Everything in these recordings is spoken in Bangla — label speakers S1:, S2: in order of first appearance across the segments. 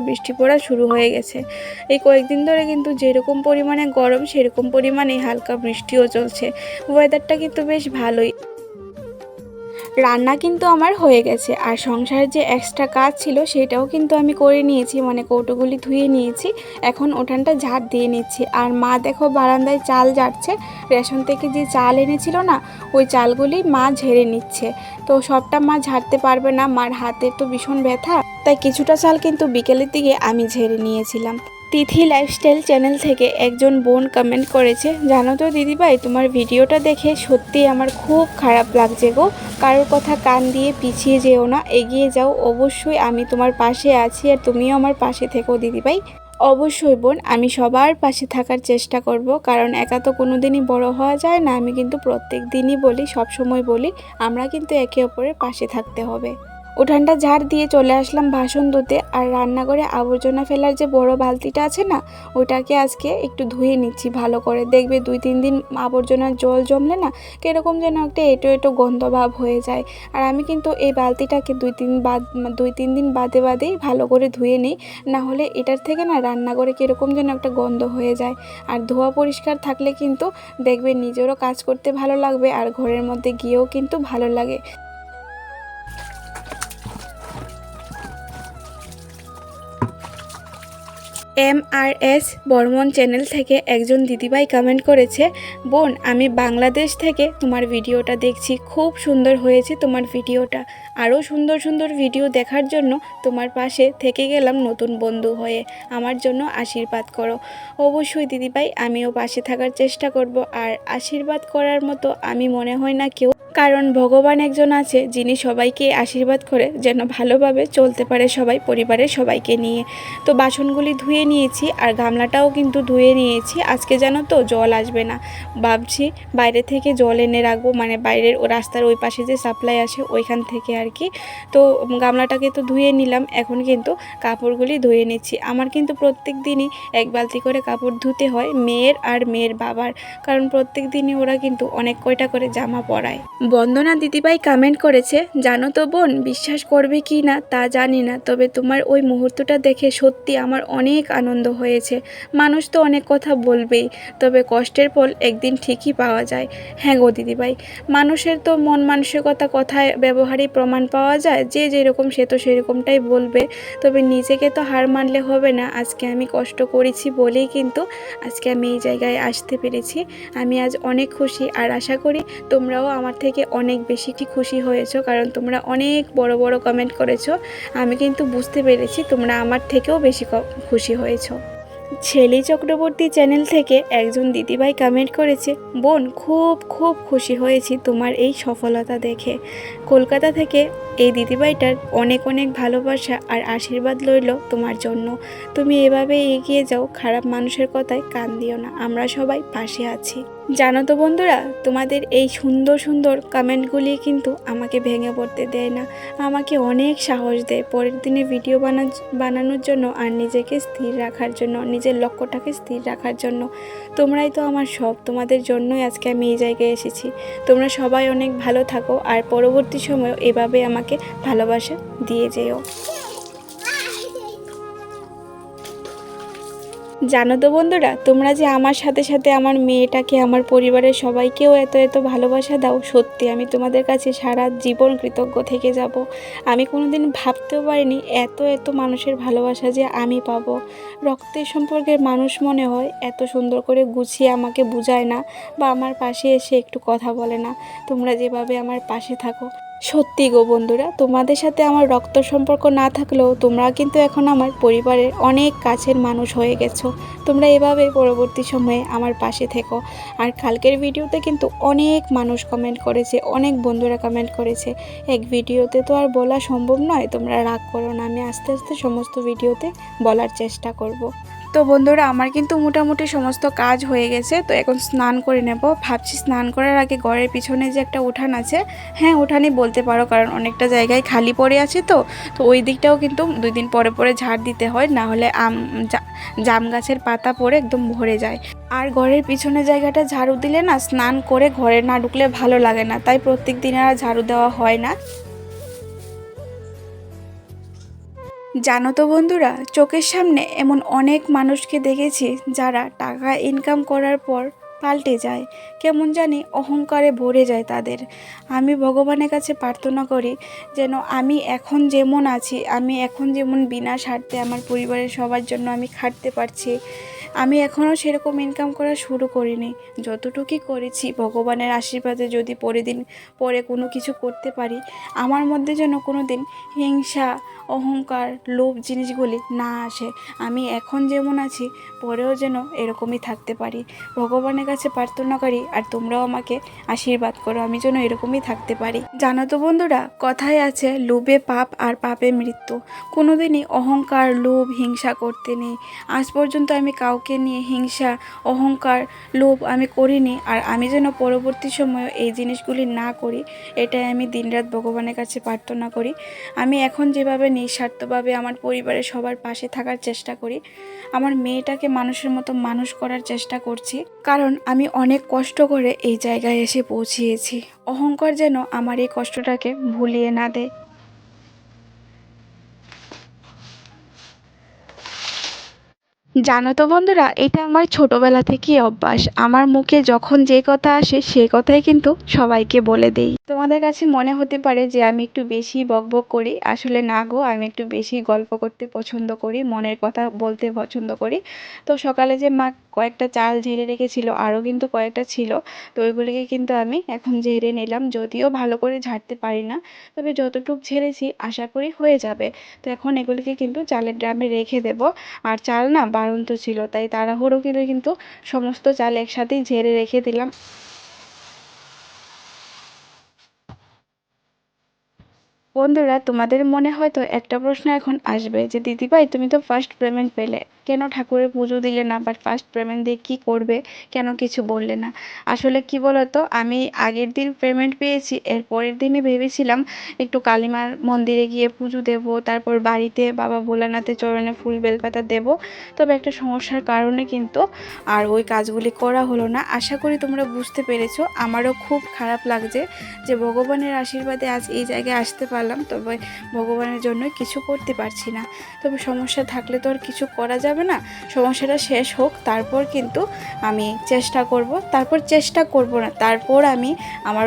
S1: বৃষ্টি পড়া শুরু হয়ে গেছে। এই কয়েকদিন ধরে কিন্তু যেরকম পরিমাণে গরম, সেরকম পরিমাণে হালকা বৃষ্টিও চলছে। ওয়েদারটা কিন্তু বেশ ভালোই। রান্না কিন্তু আমার হয়ে গেছে। আর সংসারের যে এক্সট্রা কাজ ছিল সেটাও কিন্তু আমি করে নিয়েছি মানে কৌটোগুলি ধুয়ে নিয়েছি। এখন উঠানটা ঝাড় দিয়ে নিচ্ছি। আর মা দেখো বারান্দায় চাল ঝাড়ছে। রেশন থেকে যে চাল এনেছিল না, ওই চালগুলি মা ঝেড়ে নিচ্ছে। তো সবটা মা ঝাড়তে পারবে না, মার হাতে তো ভীষণ ব্যথা। তাই কিছুটা চাল কিন্তু বিকেলের দিকে আমি ঝেড়ে নিয়েছিলাম। তিথি লাইফস্টাইল চ্যানেল থেকে একজন বোন কমেন্ট করেছে, জানো তো দিদিভাই, তোমার ভিডিওটা দেখে সত্যি আমার খুব খারাপ লাগছে গো। কারোর কথা কান দিয়ে পিছিয়ে যেও না, এগিয়ে যাও। অবশ্যই আমি তোমার পাশে আছি আর তুমিও আমার পাশে থেকো দিদিভাই। অবশ্যই বোন, আমি সবার পাশে থাকার চেষ্টা করব, কারণ একা তো কোনো দিনই বড় হওয়া যায় না। আমি কিন্তু প্রত্যেক দিনই বলি সব সময় বলি, আমরা কিন্তু একে অপরের পাশে থাকতে হবে। উঠানটা ঝাড় দিয়ে চলে আসলাম বাসন ধুতে। আর রান্নাঘরে আবর্জনা ফেলার যে বড় বালতিটা আছে না, ওটাকে আজকে একটু ধুয়ে নিচ্ছি ভালো করে। দেখবে দুই তিন দিন আবর্জনার জল জমলে না, কীরকম যেন একটা এটো এটো গন্ধ ভাব হয়ে যায়। আর আমি কিন্তু এই বালতিটাকে দুই তিন বাদ, দুই তিন দিন বাদে বাদেই ভালো করে ধুয়ে নিই। না হলে এটার থেকে না রান্নাঘরে কীরকম যেন একটা গন্ধ হয়ে যায়। আর ধোয়া পরিষ্কার থাকলে কিন্তু দেখবে নিজেরও কাজ করতে ভালো লাগবে, আর ঘরের মধ্যে গিয়েও কিন্তু ভালো লাগে। M R S Barman channel থেকে একজন দিদিভাই কমেন্ট করেছে, বোন, আমি বাংলাদেশ থেকে তোমার ভিডিওটা দেখছি, খুব সুন্দর হয়েছে তোমার ভিডিওটা। আরও সুন্দর সুন্দর ভিডিও দেখার জন্য তোমার পাশে থেকে গেলাম নতুন বন্ধু হয়ে। আমার জন্য আশীর্বাদ করো। অবশ্যই দিদিভাই, আমিও পাশে থাকার চেষ্টা করব। আর আশীর্বাদ করার মতো আমি মনে হয় না কেউ কারণ ভগবান একজন আছে যিনি সবাইকে আশীর্বাদ করে যেন ভালোভাবে চলতে পারে সবাই, পরিবারের সবাইকে নিয়ে। তো বাসনগুলি ধুয়ে নিয়েছি আর গামলাটাও কিন্তু ধুয়ে নিয়েছি। আজকে যেন তো জল আসবে না। ভাবছি বাইরে থেকে জল এনে রাখব মানে বাইরের ও রাস্তার ওই পাশে যে সাপ্লাই আসে ওইখান থেকে আর কি। তো গামলাটাকে তো ধুয়ে নিলাম, এখন কিন্তু কাপড়গুলি ধুয়ে নিচ্ছি। আমার কিন্তু প্রত্যেক দিনই এক বালতি করে কাপড় ধুতে হয়, মেয়ের আর মেয়ের বাবার। কারণ প্রত্যেক দিনই ওরা কিন্তু অনেক কয়টা করে জামা পরায়। বন্দনা দিদিভাই কমেন্ট করেছে, জানো তো বোন, বিশ্বাস করবে কি না তা জানি না, তবে তোমার ওই মুহূর্তটা দেখে সত্যি আমার অনেক আনন্দ হয়েছে। মানুষ তো অনেক কথা বলবেই, তবে কষ্টের ফল একদিন ঠিকই পাওয়া যায়। হ্যাঁ গো দিদিভাই, মানুষের তো মন মানসিকতা কথায় ব্যবহারই প্রমাণ পাওয়া যায়, যে যেরকম সে তো সেরকমটাই বলবে। তবে নিজেকে তো হার মানলে হবে না, আজকে আমি কষ্ট করেছি বলেই কিন্তু আজকে আমি এই জায়গায় আসতে পেরেছি। আমি আজ অনেক খুশি, আর আশা করি তোমরাও আমার থেকে অনেক বেশি খুশি হয়েছো, কারণ তোমরা অনেক বড় বড় কমেন্ট করেছ। আমি কিন্তু বুঝতে পেরেছি তোমরা আমার থেকেও বেশি খুশি হয়েছো। ছেলি চক্রবর্তী চ্যানেল থেকে একজন দিদিভাই কমেন্ট করেছে, বোন, খুব খুব খুশি হয়েছি তোমার এই সফলতা দেখে। কলকাতা থেকে এই দিদিভাইটার অনেক অনেক ভালোবাসা আর আশীর্বাদ রইল তোমার জন্য। তুমি এভাবে এগিয়ে যাও, খারাপ মানুষের কথায় কান দিও না, আমরা সবাই পাশে আছি। জানো তো বন্ধুরা, তোমাদের এই সুন্দর সুন্দর কমেন্টগুলি কিন্তু আমাকে ভেঙে পড়তে দেয় না। আমাকে অনেক সাহস দেয় পরের দিনে ভিডিও বানা বানানোর জন্য আর নিজেকে স্থির রাখার জন্য, নিজের লক্ষ্যটাকে স্থির রাখার জন্য। তোমরাই তো আমার সব, তোমাদের জন্যই আজকে আমি এই জায়গায় এসেছি। তোমরা সবাই অনেক ভালো থাকো আর পরবর্তী সময় এভাবে আমাকে ভালোবাসা দিয়ে যেও। জানো তো বন্ধুরা, তোমরা যে আমার সাথে সাথে আমার মেয়েটাকে, আমার পরিবারের সবাইকেও এত এত ভালোবাসা দাও, সত্যি আমি তোমাদের কাছে সারা জীবন কৃতজ্ঞ থেকে যাব। আমি কোনোদিন ভাবতেও পারিনি এত এত মানুষের ভালোবাসা যে আমি পাবো। রক্তের সম্পর্কের মানুষ মনে হয় এত সুন্দর করে গুছিয়ে আমাকে বুঝায় না বা আমার পাশে এসে একটু কথা বলে না। তোমরা যেভাবে আমার পাশে থাকো সত্যি গো বন্ধুরা, তোমাদের সাথে আমার রক্ত সম্পর্ক না থাকলেও তোমরা কিন্তু এখন আমার পরিবারের অনেক কাছের মানুষ হয়ে গেছো। তোমরা এভাবে পরবর্তী সময়ে আমার পাশে থেকো। আর কালকের ভিডিওতে কিন্তু অনেক মানুষ কমেন্ট করেছে, অনেক বন্ধুরা কমেন্ট করেছে। এক ভিডিওতে তো আর বলা সম্ভব নয়, তোমরা রাগ করো না, আমি আস্তে আস্তে সমস্ত ভিডিওতে বলার চেষ্টা করব। তো বন্ধুরা, আমার কিন্তু মোটামুটি সমস্ত কাজ হয়ে গেছে, তো এখন স্নান করে নেব। ভাবছি স্নান করার আগে ঘরের পিছনে যে একটা উঠান আছে হ্যাঁ উঠানই বলতে পারো, কারণ অনেকটা জায়গায় খালি পড়ে আছে তো তো ওই দিকটাও কিন্তু দুই দিন পরে পরে ঝাড় দিতে হয়, না হলে আম জাম গাছের পাতা পড়ে একদম ভরে যায়। আর ঘরের পিছনে জায়গাটা ঝাড়ু দিলে না, স্নান করে ঘরে না ঢুকলে ভালো লাগে না, তাই প্রত্যেক দিন আর ঝাড়ু দেওয়া হয় না। জানো তো বন্ধুরা, চোখের সামনে এমন অনেক মানুষকে দেখেছি যারা টাকা ইনকাম করার পর পাল্টে যায়। কেমন জানি অহংকারে ভরে যায় তাদের। আমি ভগবানের কাছে প্রার্থনা করি যেন আমি এখন যেমন আছি, আমি এখন যেমন বিনা স্বার্থে আমার পরিবারের সবার জন্য আমি খাটতে পারছি। আমি এখনও সেরকম ইনকাম করা শুরু করিনি। যতটুকুই করেছি, ভগবানের আশীর্বাদে যদি পরে দিন পরে কোনো কিছু করতে পারি, আমার মধ্যে যেন কোনো দিন হিংসা, অহংকার, লোভ জিনিসগুলি না আসে। আমি এখন যেমন আছি, পরেও যেন এরকমই থাকতে পারি। ভগবানের কাছে প্রার্থনা করি, আর তোমরাও আমাকে আশীর্বাদ করো, আমি যেন এরকমই থাকতে পারি। জানো তো বন্ধুরা, কথায় আছে, লোভে পাপ আর পাপে মৃত্যু। কোনোদিনই অহংকার, লোভ, হিংসা করতে নেই। আজ পর্যন্ত আমি কাউকে নিয়ে হিংসা, অহংকার, লোভ আমি করিনি আর আমি যেন পরবর্তী সময়ে এই জিনিসগুলি না করি, এটাই আমি দিনরাত ভগবানের কাছে প্রার্থনা করি। আমি এখন যেভাবে নিঃস্বার্থভাবে আমার পরিবারের সবার পাশে থাকার চেষ্টা করি, আমার মেয়েটাকে মানুষের মতো মানুষ করার চেষ্টা করছি, কারণ আমি অনেক কষ্ট করে এই জায়গায় এসে পৌঁছিয়েছি। অহংকার যেন আমার এই কষ্টটাকে ভুলিয়ে না দেয়। জানো তো বন্ধুরা, এটা আমার ছোটবেলা থেকেই অভ্যাস। আমার মুখে যখন যে কথা আসে, সে কথাই কিন্তু সবাইকে বলে দেই। তোমাদের কাছে মনে হতে পারে যে আমি একটু বেশি বকবক করি। আসলে না গো, আমি একটু বেশি গল্প করতে পছন্দ করি, মনের কথা বলতে পছন্দ করি। তো সকালে যে মা কয়েকটা চাল ঝেড়ে রেখেছিল, আরও কিন্তু কয়েকটা ছিল, তো ওইগুলিকে কিন্তু আমি এখন ঝেড়ে নিলাম। যদিও ভালো করে ঝাড়তে পারি না, তবে যতটুকু ঝেড়েছি, আশা করি হয়ে যাবে। তো এখন এগুলিকে কিন্তু চালের ড্রামে রেখে দেবো। আর চাল না বাড়ন্ত ছিল, তাই তাড়াহুড়ো করে কিন্তু সমস্ত চাল একসাথেই ঝেড়ে রেখে দিলাম। বন্ধুরা, তোমাদের মনে হয়তো একটা প্রশ্ন এখন আসবে যে, দিদিভাই, তুমি তো ফার্স্ট পেমেন্ট পেলে। কেন ঠাকুরের পুজো দিলে না? বাট ফার্স্ট পেমেন্ট দিয়ে কী করবে? কেন কিছু বললে না? আসলে কি বলতো? আমি আগের দিন পেমেন্ট পেয়েছি, এর পরের দিনই ভেবেছিলাম একটু কালীমার মন্দিরে গিয়ে পুজো দেব, তারপর বাড়িতে বাবা ভোলানাথের চরণে ফুল বেলপাতা দেব। তবে একটা সমস্যার কারণে কিন্তু আর ওই কাজগুলি করা হলো না। আশা করি তোমরা বুঝতে পেরেছ। আমারও খুব খারাপ লাগছে যে ভগবানের আশীর্বাদে আজ এই জায়গায় আসতে পারলাম, তবে ভগবানের জন্য কিছু করতে পারছি না। তবে সমস্যা থাকলে তো আর কিছু করা যাবে না। সমস্যাটা শেষ হোক, তারপর কিন্তু আমি চেষ্টা করব। তারপর চেষ্টা করব না, তারপর আমি আমার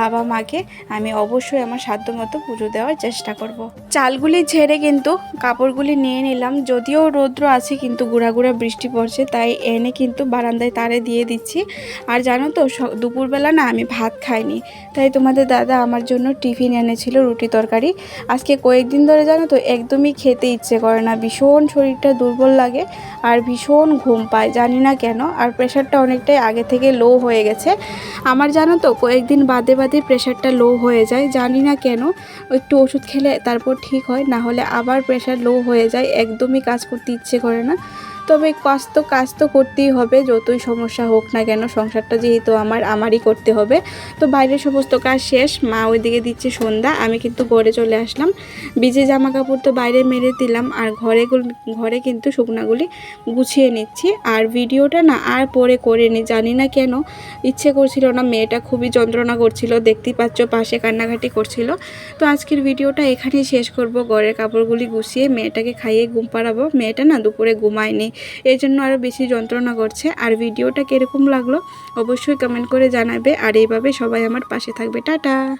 S1: বাবা মাকে আমি অবশ্যই আমার সাধ্য মতো পুজো দেওয়ার চেষ্টা করব। চালগুলি ঝেড়ে কিন্তু কাপড়গুলি নিয়ে নিলাম। যদিও রৌদ্র আছে কিন্তু গুঁড়া গুঁড়া বৃষ্টি পড়ছে, তাই এনে কিন্তু বারান্দায় তারে দিয়ে দিচ্ছি। আর জানো তো দুপুরবেলা না আমি ভাত খাইনি। তাই তোমাদের দাদা আমার জন্য টিফিন এনেছিল রুটি তরকারি। আজকে কয়েকদিন ধরে জানো তো, একদমই খেতে ইচ্ছে করে না। ভীষণ শরীরটা দুর্বল লাগে আর ভীষণ ঘুম পায়, জানি না কেন। আর প্রেশারটা অনেকটাই আগে থেকে লো হয়ে গেছে। আমার জানো তো, কয়েকদিন বাদে বাদে প্রেশারটা লো হয়ে যায়, জানি না কেন। একটু ওষুধ খেলে তারপর ঠিক হয়, না হলে আবার প্রেশার লো হয়ে যায়, একদমই কাজ করতে ইচ্ছে করে না। তবে কাজ তো কাজ তো করতেই হবে, যতই সমস্যা হোক না কেন, সংসারটা যেহেতু আমার, আমারই করতে হবে। তো বাইরের সমস্ত কাজ শেষ, মা ওইদিকে দিচ্ছে সন্ধ্যা, আমি কিন্তু ঘরে চলে আসলাম। ভিজে জামা কাপড় তো বাইরে মেরে দিলাম, আর ঘরে ঘরে কিন্তু শুকনাগুলি গুছিয়ে নিচ্ছি। আর ভিডিওটা না আর পরে করে নি, জানি না কেন, ইচ্ছে করছিল না, মেয়েটা খুবই যন্ত্রণা করছিল, দেখতেই পাচ্ছ পাশে কান্নাকাটি করছিল। তো আজকের ভিডিওটা এখানেই শেষ করব, ঘরের কাপড়গুলি গুছিয়ে মেয়েটাকে খাইয়ে ঘুম পাড়াবো। মেয়েটা না দুপুরে ঘুমায়নি এই জন্য আরও বেশি যন্ত্রণা করছে। আর ভিডিওটা কীরকম লাগল, অবশ্যই কমেন্ট করে জানাবে। আর এইভাবে সবাই আমার পাশে থাকবে। টাটা!